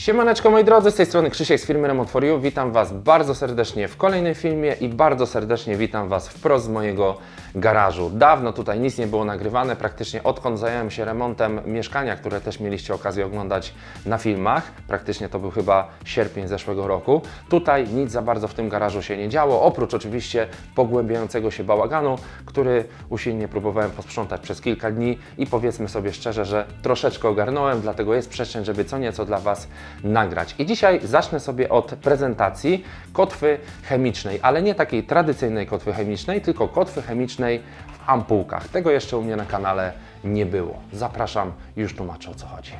Siemaneczko moi drodzy, z tej strony Krzysiek z firmy Remote for You. Witam Was bardzo serdecznie w kolejnym filmie i bardzo serdecznie witam Was wprost z mojego garażu. Dawno tutaj nic nie było nagrywane, praktycznie odkąd zająłem się remontem mieszkania, które też mieliście okazję oglądać na filmach. Praktycznie to był chyba sierpień zeszłego roku. Tutaj nic za bardzo w tym garażu się nie działo, oprócz oczywiście pogłębiającego się bałaganu, który usilnie próbowałem posprzątać przez kilka dni i powiedzmy sobie szczerze, że troszeczkę ogarnąłem, dlatego jest przestrzeń, żeby co nieco dla Was nagrać. I dzisiaj zacznę sobie od prezentacji kotwy chemicznej, ale nie takiej tradycyjnej kotwy chemicznej, tylko kotwy chemicznej w ampułkach. Tego jeszcze u mnie na kanale nie było. Zapraszam, już tłumaczę o co chodzi.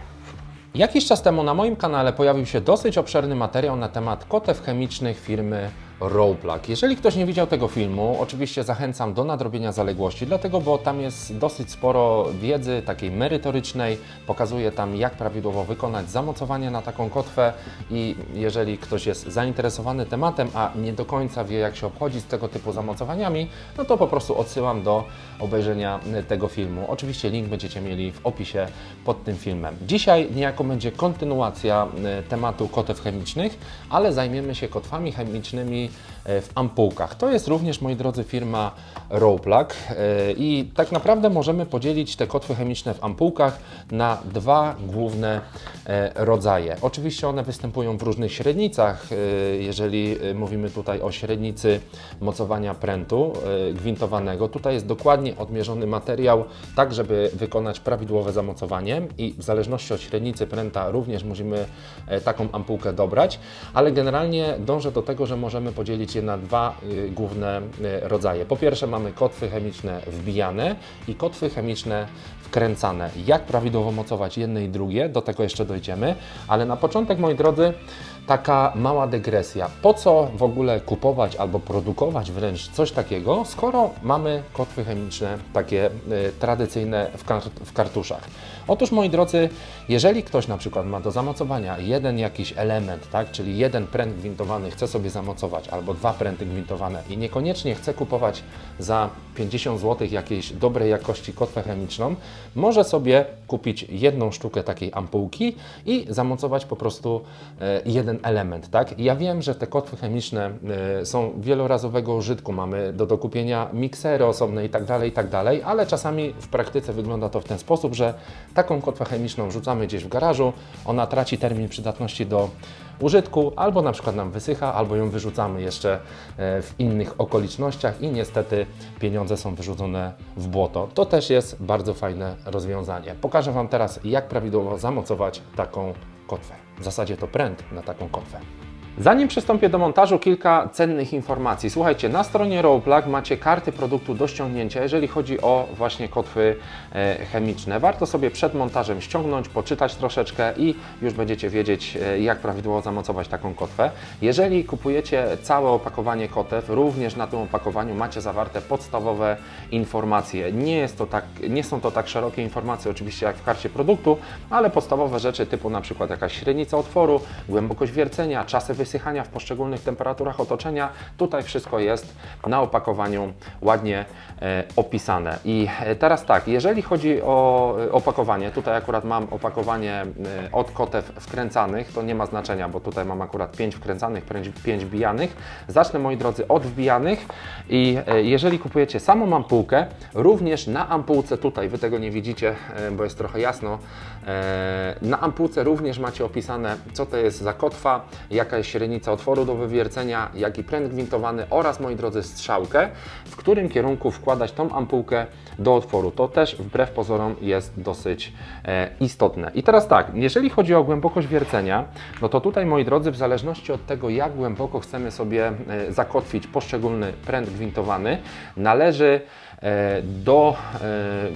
Jakiś czas temu na moim kanale pojawił się dosyć obszerny materiał na temat kotew chemicznych firmy Rowplug. Jeżeli ktoś nie widział tego filmu, oczywiście zachęcam do nadrobienia zaległości, dlatego, bo tam jest dosyć sporo wiedzy takiej merytorycznej. Pokazuję tam, jak prawidłowo wykonać zamocowanie na taką kotwę i jeżeli ktoś jest zainteresowany tematem, a nie do końca wie, jak się obchodzić z tego typu zamocowaniami, no to po prostu odsyłam do obejrzenia tego filmu. Oczywiście link będziecie mieli w opisie pod tym filmem. Dzisiaj niejako będzie kontynuacja e, tematu kotew chemicznych, ale zajmiemy się kotwami chemicznymi e, w ampułkach. To jest również, moi drodzy, firma Rowplug e, i tak naprawdę możemy podzielić te kotwy chemiczne w ampułkach na dwa główne e, rodzaje. Oczywiście one występują w różnych średnicach. Jeżeli mówimy tutaj o średnicy mocowania prętu gwintowanego, tutaj jest dokładnie odmierzony materiał, tak żeby wykonać prawidłowe zamocowanie i w zależności od średnicy pręta również musimy taką ampułkę dobrać, ale generalnie dążę do tego, że możemy podzielić je na dwa y, główne y, rodzaje. Po pierwsze mamy kotwy chemiczne wbijane i kotwy chemiczne wkręcane. Jak prawidłowo mocować jedne i drugie, do tego jeszcze dojdziemy, ale na początek, moi drodzy, taka mała dygresja. Po co w ogóle kupować albo produkować wręcz coś takiego, skoro mamy kotwy chemiczne takie y, tradycyjne w, kar w kartuszach? Otóż, moi drodzy, jeżeli ktoś na przykład ma do zamocowania jeden jakiś element, tak, czyli jeden pręt gwintowany chce sobie zamocować, albo dwa pręty gwintowane i niekoniecznie chce kupować za 50 zł jakiejś dobrej jakości kotwę chemiczną, może sobie kupić jedną sztukę takiej ampułki i zamocować po prostu e, jeden element. Tak? Ja wiem, że te kotwy chemiczne e, są wielorazowego użytku, mamy do dokupienia miksery osobne i tak dalej, i tak ale czasami w praktyce wygląda to w ten sposób, że taką kotwę chemiczną rzucamy gdzieś w garażu, ona traci termin przydatności do użytku, albo na przykład nam wysycha, albo ją wyrzucamy jeszcze e, w innych okolicznościach i niestety pieniądze są wyrzucone w błoto. To też jest bardzo fajne rozwiązanie. Pokażę Wam teraz, jak prawidłowo zamocować taką kotwę. W zasadzie to pręt na taką kotwę. Zanim przystąpię do montażu, kilka cennych informacji. Słuchajcie, na stronie Rowplug macie karty produktu do ściągnięcia, jeżeli chodzi o właśnie kotwy e, chemiczne. Warto sobie przed montażem ściągnąć, poczytać troszeczkę i już będziecie wiedzieć, e, jak prawidłowo zamocować taką kotwę. Jeżeli kupujecie całe opakowanie kotew, również na tym opakowaniu macie zawarte podstawowe informacje. Nie, jest to tak, nie są to tak szerokie informacje oczywiście jak w karcie produktu, ale podstawowe rzeczy typu na przykład jakaś średnica otworu, głębokość wiercenia, czasy wysychania w poszczególnych temperaturach otoczenia. Tutaj wszystko jest na opakowaniu ładnie e, opisane. I e, teraz tak, jeżeli chodzi o e, opakowanie, tutaj akurat mam opakowanie od kotew wkręcanych, to nie ma znaczenia, bo tutaj mam akurat 5 wkręcanych, 5 wbijanych. Zacznę moi drodzy od wbijanych i jeżeli kupujecie samą ampułkę, również na ampułce tutaj, Wy tego nie widzicie, bo jest trochę jasno, na ampułce również macie opisane, co to jest za kotwa, jaka jest średnica otworu do wywiercenia, jaki pręt gwintowany oraz, moi drodzy, strzałkę, w którym kierunku wkładać tą ampułkę do otworu. To też wbrew pozorom jest dosyć e, istotne. I teraz tak, jeżeli chodzi o głębokość wiercenia, no to tutaj, moi drodzy, w zależności od tego, jak głęboko chcemy sobie e, zakotwić poszczególny pręt gwintowany, należy e, do e,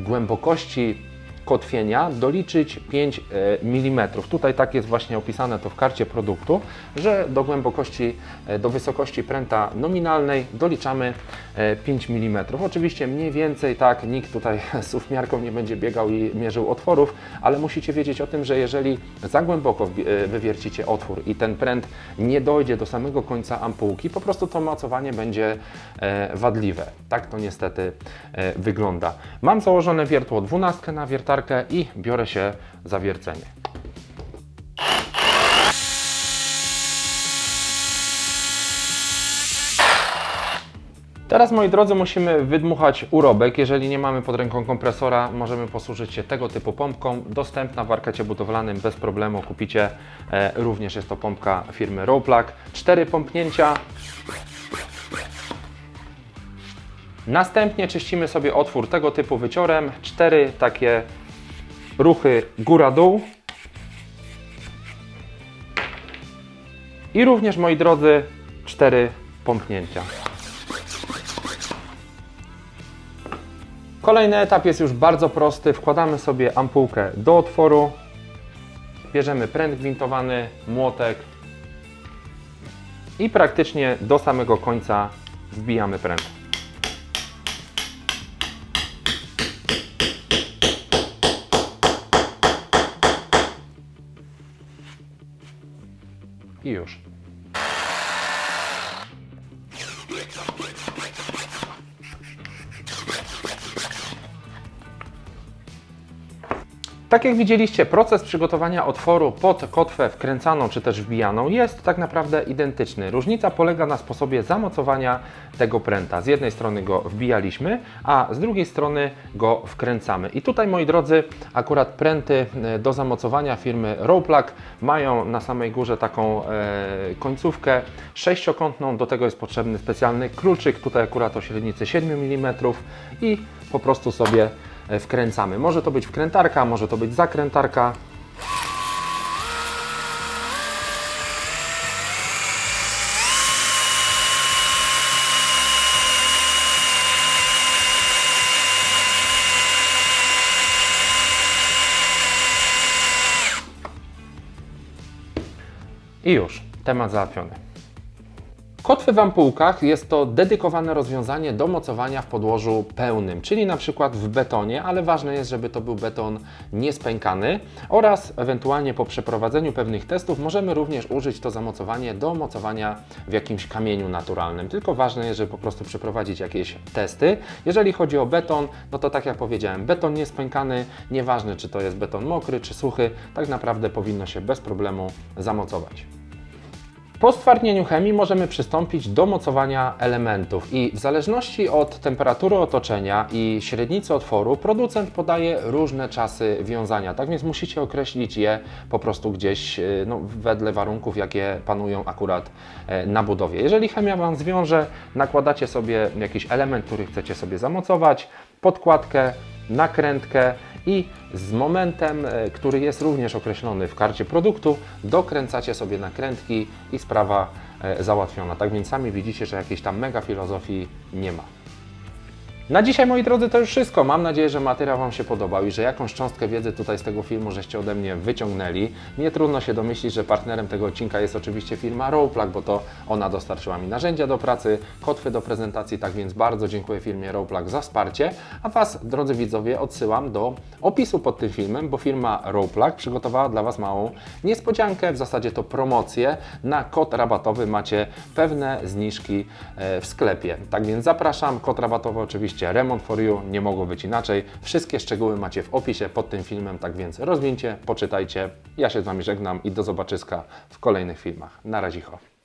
głębokości kotwienia doliczyć 5 mm. Tutaj tak jest właśnie opisane to w karcie produktu, że do głębokości, e, do wysokości pręta nominalnej doliczamy e, 5 mm. Oczywiście mniej więcej tak, nikt tutaj z ufmiarką nie będzie biegał i mierzył otworów, ale musicie wiedzieć o tym, że jeżeli za głęboko e, wywiercicie otwór i ten pręt nie dojdzie do samego końca ampułki, po prostu to mocowanie będzie e, wadliwe. Tak to niestety e, wygląda. Mam założone wiertło 12 na i biorę się za wiercenie. Teraz, moi drodzy, musimy wydmuchać urobek. Jeżeli nie mamy pod ręką kompresora, możemy posłużyć się tego typu pompką. Dostępna w arkacie budowlanym bez problemu kupicie. E, również jest to pompka firmy Rowplug. Cztery pompnięcia. Następnie czyścimy sobie otwór tego typu wyciorem. Cztery takie ruchy góra-dół. I również, moi drodzy, cztery pompnięcia. Kolejny etap jest już bardzo prosty. Wkładamy sobie ampułkę do otworu, bierzemy pręt gwintowany, młotek i praktycznie do samego końca wbijamy pręt. I już. Tak jak widzieliście, proces przygotowania otworu pod kotwę wkręcaną czy też wbijaną jest tak naprawdę identyczny. Różnica polega na sposobie zamocowania tego pręta. Z jednej strony go wbijaliśmy, a z drugiej strony go wkręcamy. I tutaj, moi drodzy, akurat pręty e, do zamocowania firmy Rowplug mają na samej górze taką e, końcówkę sześciokątną. Do tego jest potrzebny specjalny kluczyk, tutaj akurat o średnicy 7 mm i po prostu sobie wkręcamy. Może to być wkrętarka, może to być zakrętarka. I już, temat załatwiony. Kotwy w ampułkach jest to dedykowane rozwiązanie do mocowania w podłożu pełnym, czyli na przykład w betonie, ale ważne jest, żeby to był beton niespękany oraz ewentualnie po przeprowadzeniu pewnych testów możemy również użyć to zamocowanie do mocowania w jakimś kamieniu naturalnym. Tylko ważne jest, żeby po prostu przeprowadzić jakieś testy. Jeżeli chodzi o beton, no to tak jak powiedziałem, beton niespękany, nieważne czy to jest beton mokry czy suchy, tak naprawdę powinno się bez problemu zamocować. Po stwardnieniu chemii możemy przystąpić do mocowania elementów i w zależności od temperatury otoczenia i średnicy otworu producent podaje różne czasy wiązania, tak więc musicie określić je po prostu gdzieś y, no, wedle warunków, jakie panują akurat e, na budowie. Jeżeli chemia Wam zwiąże, nakładacie sobie jakiś element, który chcecie sobie zamocować, podkładkę, nakrętkę i z momentem, e, który jest również określony w karcie produktu, dokręcacie sobie nakrętki i sprawa e, załatwiona. Tak więc sami widzicie, że jakiejś tam mega filozofii nie ma. Na dzisiaj, moi drodzy, to już wszystko. Mam nadzieję, że materiał Wam się podobał i że jakąś cząstkę wiedzy tutaj z tego filmu żeście ode mnie wyciągnęli. Nie trudno się domyślić, że partnerem tego odcinka jest oczywiście firma Rowplug, bo to ona dostarczyła mi narzędzia do pracy, kotwy do prezentacji, tak więc bardzo dziękuję firmie Rowplug za wsparcie. A Was, drodzy widzowie, odsyłam do opisu pod tym filmem, bo firma Rowplug przygotowała dla Was małą niespodziankę, w zasadzie to promocję. Na kod rabatowy macie pewne zniżki e, w sklepie. Tak więc zapraszam, kod rabatowy oczywiście Remont for You, nie mogło być inaczej. Wszystkie szczegóły macie w opisie pod tym filmem, tak więc rozwincie, poczytajcie. Ja się z Wami żegnam i do zobaczyska w kolejnych filmach. Na razie.